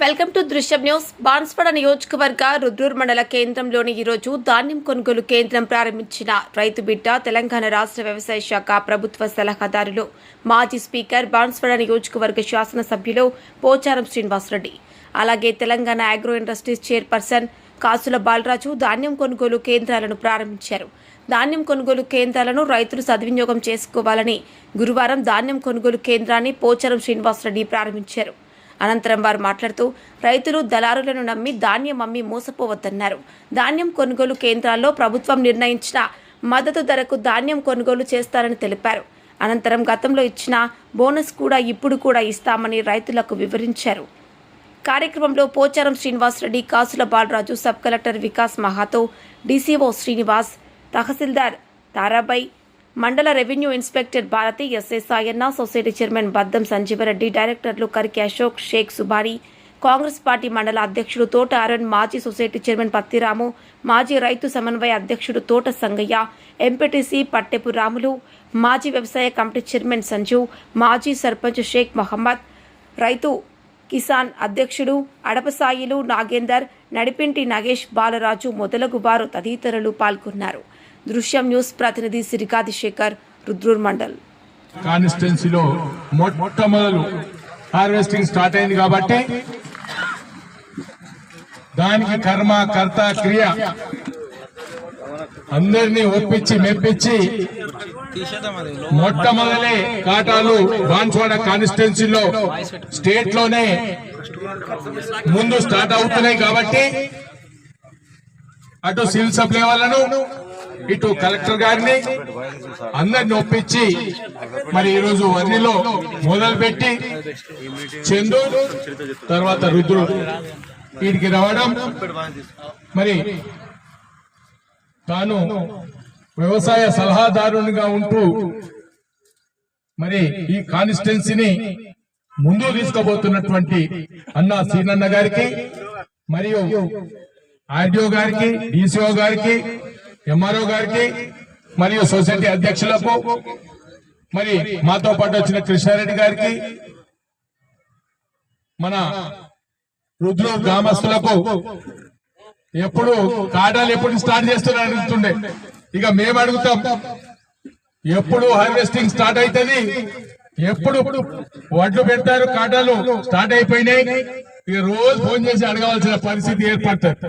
Welcome to Drishyam news. Banswada నియోజకవర్గ రుద్రూర్ మండల కేంద్రంలోని ఈరోజు ధాన్యం కొనుగోలు కేంద్రం ప్రారంభించిన రైతు బిడ్డ తెలంగాణ రాష్ట్ర వ్యవసాయ శాఖ ప్రభుత్వ సలహాదారులు. మాజీ స్పీకర్ బాన్స్వాడ నియోజకవర్గ శాసనసభ్యులు పోచారం శ్రీనివాసరెడ్డి. అలాగే తెలంగాణ అగ్రో ఇండస్ట్రీస్ చైర్పర్సన్ కాసుల బాలరాజు ధాన్యం కొనుగోలు కేంద్రాలను ప్రారంభించారు. ధాన్యం కొనుగోలు కేంద్రాలను రైతులు సద్వినియోగం చేసుకోవాలని గురువారం ధాన్యం కొనుగోలు కేంద్రాన్ని పోచారం శ్రీనివాసరెడ్డి ప్రారంభించారు. అనంతరం వారు మాట్లాడుతూ రైతులు దళారులను నమ్మి ధాన్యం అమ్మి మోసపోవద్దన్నారు. ధాన్యం కొనుగోలు కేంద్రాల్లో ప్రభుత్వం నిర్ణయించిన మద్దతు ధరకు ధాన్యం కొనుగోలు చేస్తారని తెలిపారు. అనంతరం గతంలో ఇచ్చిన బోనస్ కూడా ఇప్పుడు కూడా ఇస్తామని రైతులకు వివరించారు. కార్యక్రమంలో Pocharam Srinivasa Reddy Kasula Balaraju sub collector Vikas Mahato DCO Srinivas తహసీల్దార్ తారాబాయి మండల revenue inspector Bharathi SI Sayanna society chairman Baddam Sanjeeva Reddy డైరెక్టర్లు కరికి అశోక్ షేక్ సుబారి కాంగ్రెస్ పార్టీ మండల అధ్యక్షుడు తోట అరుణ్ మాజీ సొసైటీ చైర్మన్ పత్తిరాము మాజీ రైతు సమన్వయ అధ్యక్షుడు తోట సంగయ్య ఎంపీటీసీ పట్టెపు రాములు మాజీ వ్యవసాయ కమిటీ చైర్మన్ సంజు మాజీ సర్పంచ్ షేక్ మహమ్మద్ రైతు కిసాన్ అధ్యక్షుడు అడపసాయిలు నాగేందర్ నడిపింటి నగేష్ బాలరాజు మొదలగు వారు తదితరులు పాల్గొన్నారు. దృశ్యం న్యూస్ ప్రతినిధి సిరికాది శేఖర్ రుద్రూర్ మండల్. కాన్స్టిట్యున్సీలో మొట్టమొదలు హార్వెస్టింగ్ స్టార్ట్ అయింది కాబట్టి దానికి కర్మ కర్త క్రియ అందరినీ ఒప్పించి మెప్పించి మొట్టమొదలే కాటాలు బాన్స్వాడ కాన్స్టిట్యున్సీలో స్టేట్లోనే ముందు స్టార్ట్ అవుతున్నాయి కాబట్టి అటు సివిల్ సప్లై వాళ్ళను ఇటు కలెక్టర్ గారిని అందరిని ఒప్పించి మరి ఈరోజు వర్ణిలో మొదలు పెట్టి తర్వాత రుద్రుడు వీటికి రావడం. మరి తాను వ్యవసాయ సలహాదారునిగా ఉంటూ మరి ఈ కాన్స్టిట్యున్సీని ముందుకు తీసుకోబోతున్నటువంటి అన్న సీనన్న గారికి మరియు ఆర్డిఓ గారికి డిసిఓ గారికి ఎంఆర్ఓ గారికి మరియు సొసైటీ అధ్యక్షులకు మరి మాతో పాటు వచ్చిన కృష్ణారెడ్డి గారికి మన రుద్రు గ్రామస్తులకు ఎప్పుడు కాటాలు ఎప్పుడు స్టార్ట్ చేస్తున్నారు అడుగుతుండే. ఇక మేము అడుగుతాం ఎప్పుడు హార్వెస్టింగ్ స్టార్ట్ అవుతుంది ఎప్పుడు వడ్లు పెడతారు కాటాలు స్టార్ట్ అయిపోయినాయి. ఇక రోజు ఫోన్ చేసి అడగవలసిన పరిస్థితి ఏర్పడుతుంది.